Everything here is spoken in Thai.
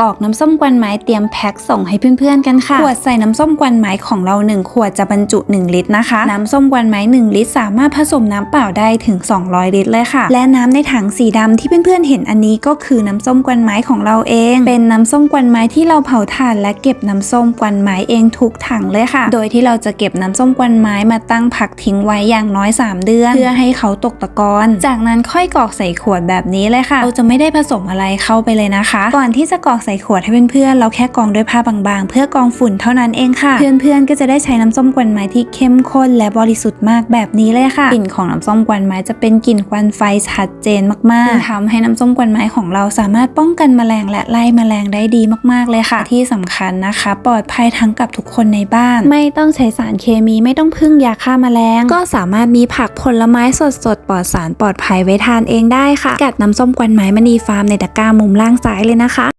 กรอกน้ำส้มกวนไม้เตรียมแพ็คส่งให้เพื่อนๆกันค่ะ ขวดใส่น้ำส้มกวนไม้ของเรา 1 ขวดจะบรรจุ 1 ลิตรนะคะ น้ำส้มกวนไม้ 1 ลิตร สามารถผสมน้ำเปล่าได้ถึง 200 ลิตรเลยค่ะ และน้ำในถังสีดำที่เพื่อนๆเห็นอันนี้ก็คือน้ำส้มกวนไม้ของเราเอง เป็นน้ำส้มกวนไม้ที่เราเผาถ่านและเก็บน้ำส้มกวนไม้เองทุกถังเลยค่ะ โดยที่เราจะเก็บน้ำส้มกวนไม้มาตั้งพักทิ้งไว้อย่างน้อย 3 เดือน เพื่อให้เขาตกตะกอน จากนั้นค่อยกรอกใส่ขวดแบบนี้เลยค่ะ เราจะไม่ได้ผสมอะไรเข้าไปเลยนะคะ ก่อนที่จะกรอกใส่ขวดให้เพื่อนๆเราแค่กองด้วยผ้าบางๆ เพื่อกองฝุ่นเท่านั้นเองค่ะ เพื่อนๆก็จะได้ใช้น้ำส้มกวนไม้ที่เข้มข้นและบริสุทธิ์มากแบบนี้เลยค่ะกลิ่นของน้ำส้มกวนไม้จะเป็นกลิ่นควันไฟชัดเจนมากๆทำให้น้ำส้มกวนไม้ของเราสามารถป้องกันแมลงและไล่แมลงได้ดีมากๆเลยค่ะ ที่สำคัญนะคะ ปลอดภัยทั้งกับทุกคนในบ้าน ไม่ต้องใช้สารเคมีไม่ต้องพึ่งยาฆ่าแมลง ก็สามารถมีผักผลไม้สดๆปลอดสารปลอดภัยไว้ทานเองได้ค่ะ กัดน้ำส้มกวนไม้มณีฟาร์มในตะกร้ามุมล่างซ้ายเลยนะคะ